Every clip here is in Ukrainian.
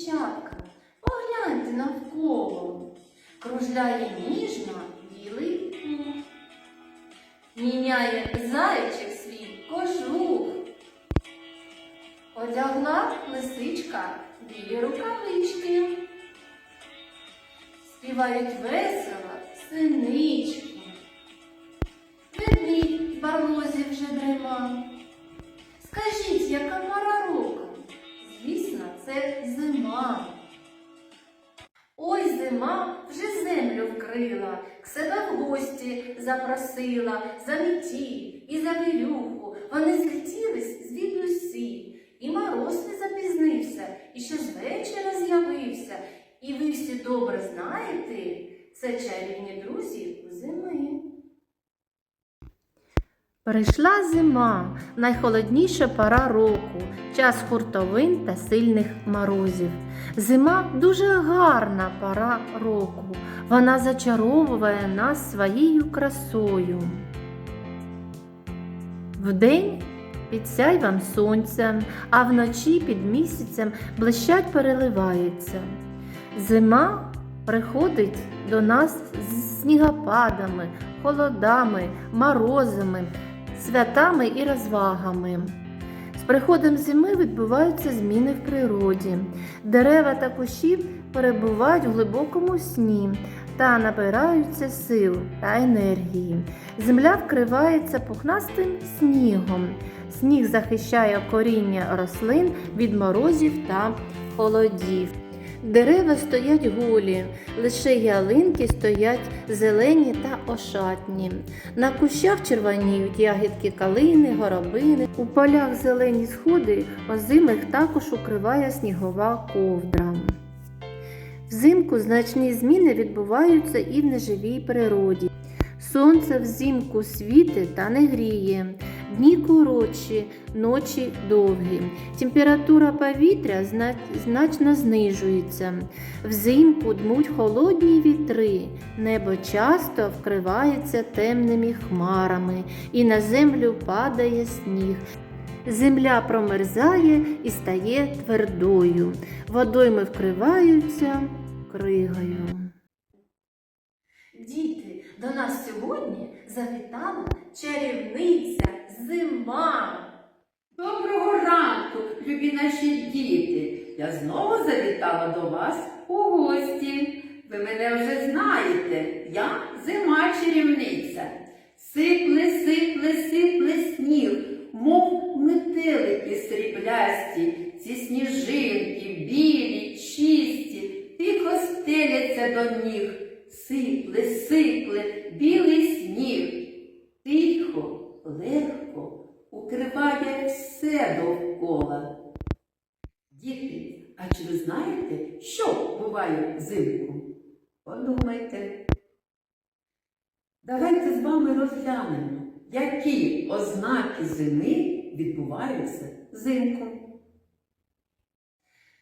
дівчатка, погляньте навколо. Кружляє ніжно білий пух. Міняє зайчик свій кожух. Одягла лисичка білі рукавички. Співають весело синички. Ведмідь в барлозі вже дрема. Скажіть, яка пора це зима. Ой, зима вже землю вкрила, к себе в гості запросила, за метіль і за вірюху. Вони злетілись звідусі, і мороз не запізнився, і ще з вечора з'явився. І ви всі добре знаєте, це чарівні друзі зими. Прийшла зима, найхолодніша пора року, час хуртовин та сильних морозів. Зима дуже гарна пора року. Вона зачаровує нас своєю красою. Вдень під сяйвом сонця, а вночі під місяцем блищать переливаються. Зима приходить до нас з снігопадами, холодами, морозами, святами і розвагами. З приходом зими відбуваються зміни в природі. Дерева та кущі перебувають у глибокому сні та набираються сил та енергії. Земля вкривається пухнастим снігом. Сніг захищає коріння рослин від морозів та холодів. Дерева стоять голі, лише ялинки стоять зелені та ошатні. На кущах червоніють ягідки калини, горобини. У полях зелені сходи озимих також укриває снігова ковдра. Взимку значні зміни відбуваються і в неживій природі. Сонце взимку світить та не гріє, дні коротші, ночі довгі. Температура повітря значно знижується. Взимку дмуть холодні вітри, небо часто вкривається темними хмарами, і на землю падає сніг. Земля промерзає і стає твердою. Водойми вкриваються кригою. Діти, до нас сьогодні завітала чарівниця зима. Доброго ранку, любі наші діти. Я знову завітала до вас у гості. Ви мене вже знаєте, я зима чарівниця. Сипле, сипле, сипле сніг, мов метелики сріблясті, ці сніжинки, білі, чисті, тихо стеляться до ніг. Сипле, сипле, білий сніг. Тихо, легко укриває все довкола. Діти, а чи ви знаєте, що буває взимку? Подумайте. Давайте з вами розглянемо, які ознаки зими відбуваються взимку.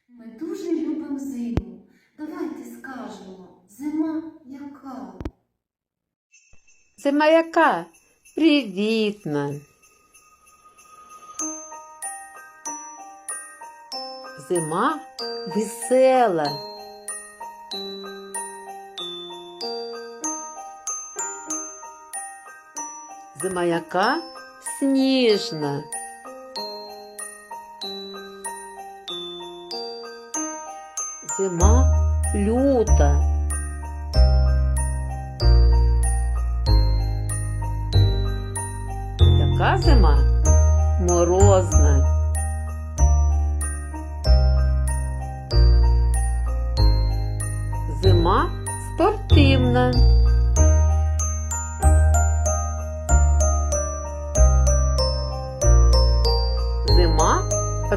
Ми дуже любимо зиму. Давайте скажемо, зима яка? Зима яка? Привітна. Зима весела. Зима яка? Сніжна. Зима люта. Яка зима? Морозна. Зима спортивна.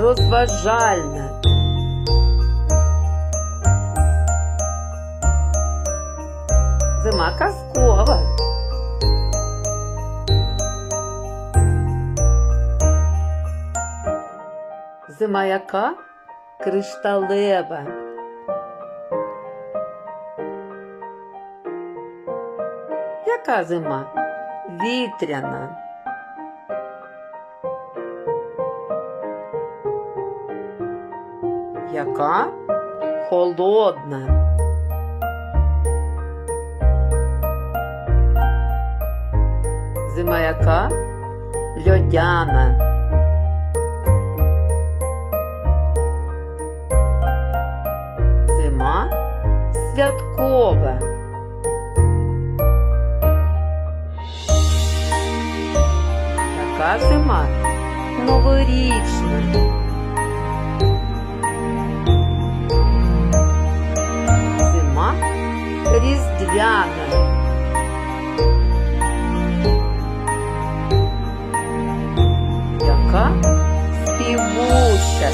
Розважальна. Зима казкова. Зима яка? Кришталева. Яка зима? Вітряна. Яка? холодна. Зима яка? Льодяна. Зима святкова. Така зима новорічна. різдвяна. Яка співуща.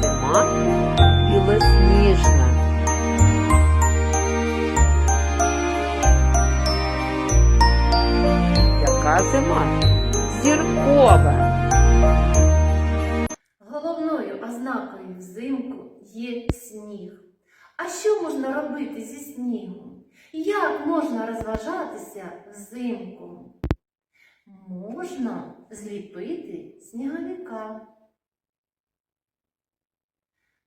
Зима білосніжна. Яка зима? Зіркова. Ознакою взимку є сніг. А що можна робити зі снігом? Як можна розважатися взимку? Можна зліпити сніговика,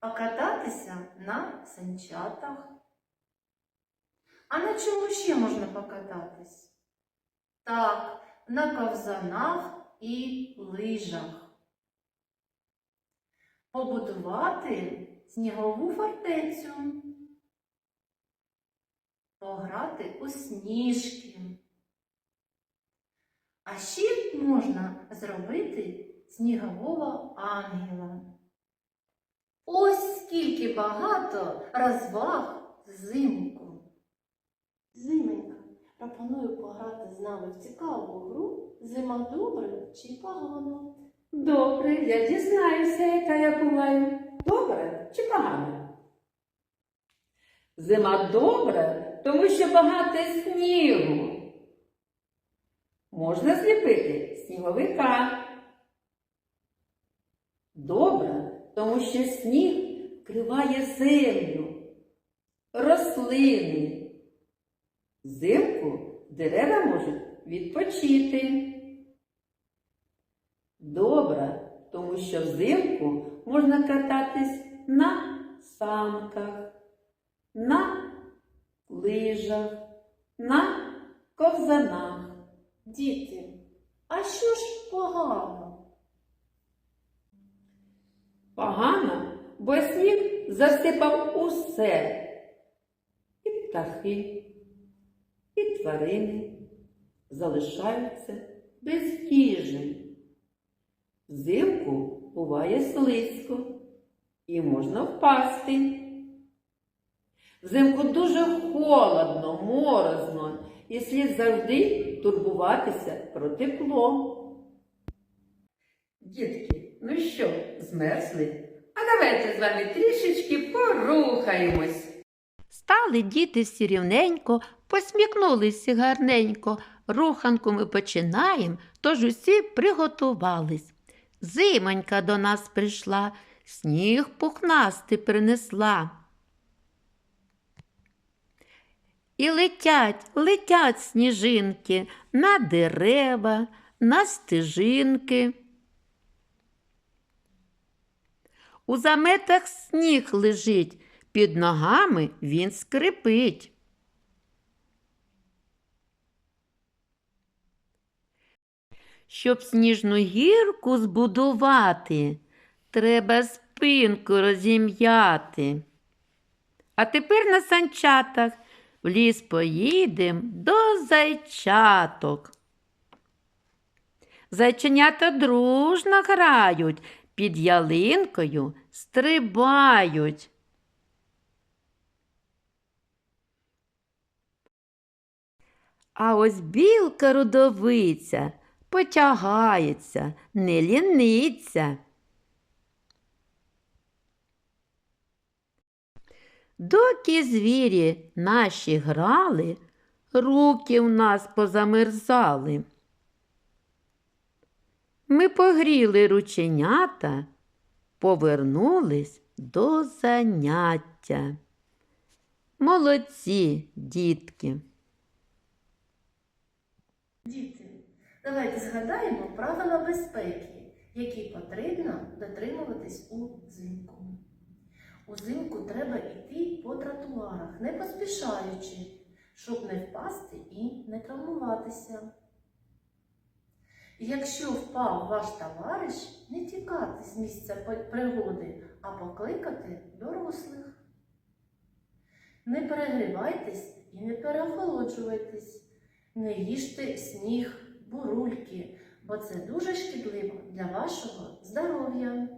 покататися на санчатах. А на чому ще можна покататись? Так, на ковзанах і лижах побудувати снігову фортецю, пограти у сніжки. А ще можна зробити снігового ангела. Ось скільки багато розваг взимку. Зименька, пропоную пограти з нами в цікаву гру Зима добре чи погано. Добре, я дізнаюся, яка я буваю. Добре чи погано? Зима добра, тому що багато снігу. Можна зліпити сніговика. Добра, тому що сніг вкриває землю, рослини. Взимку дерева можуть відпочити. Добра, тому що взимку можна кататись на санках, на лижах, на ковзанах. Діти, а що ж погано? Погано, бо сніг засипав усе. І птахи, і тварини залишаються без їжі. Взимку буває слизько і можна впасти. Взимку дуже холодно, морозно, і слід завжди турбуватися про тепло. Дітки, ну що, змерзли? А давайте з вами трішечки порухаємось. Стали діти всі рівненько, посміхнулися гарненько. Руханку ми починаємо, тож усі приготувались. Зимонька до нас прийшла, сніг пухнастий принесла. І летять, летять сніжинки на дерева, на стежинки. У заметах сніг лежить, під ногами він скрипить. Щоб сніжну гірку збудувати, треба спинку розім'яти. А тепер на санчатах в ліс поїдем до зайчаток. Зайченята дружно грають, під ялинкою стрибають. А ось білка рудовиця потягається, не ліниться. Доки звірі наші грали, руки в нас позамерзали. Ми погріли рученята, повернулись до заняття. Молодці, дітки. Діти, давайте згадаємо правила безпеки. які потрібно дотримуватись узимку. Узимку треба йти по тротуарах, не поспішаючи, щоб не впасти і не травмуватися. Якщо впав ваш товариш, не тікати з місця пригоди, а покликати дорослих. Не перегрівайтесь і не переохолоджуйтесь, не їжте сніг, бурульки, бо це дуже шкідливо для вашого здоров'я.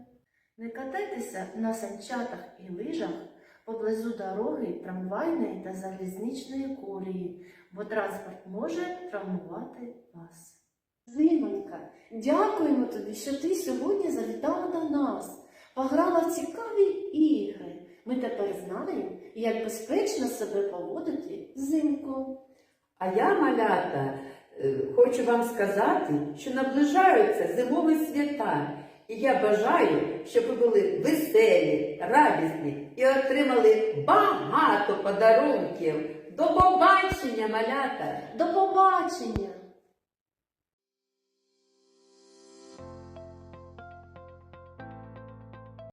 Не катайтеся на санчатах і лижах поблизу дороги, трамвайної та залізничної колії, бо транспорт може травмувати вас. Зимонька, дякуємо тобі, що ти сьогодні завітала до нас, пограла в цікаві ігри. Ми тепер знаємо, як безпечно себе поводити взимку. А я, малята, е, хочу вам сказати, що наближаються зимові свята. І я бажаю, щоб ви були веселі, радісні і отримали багато подарунків. До побачення, малята! До побачення!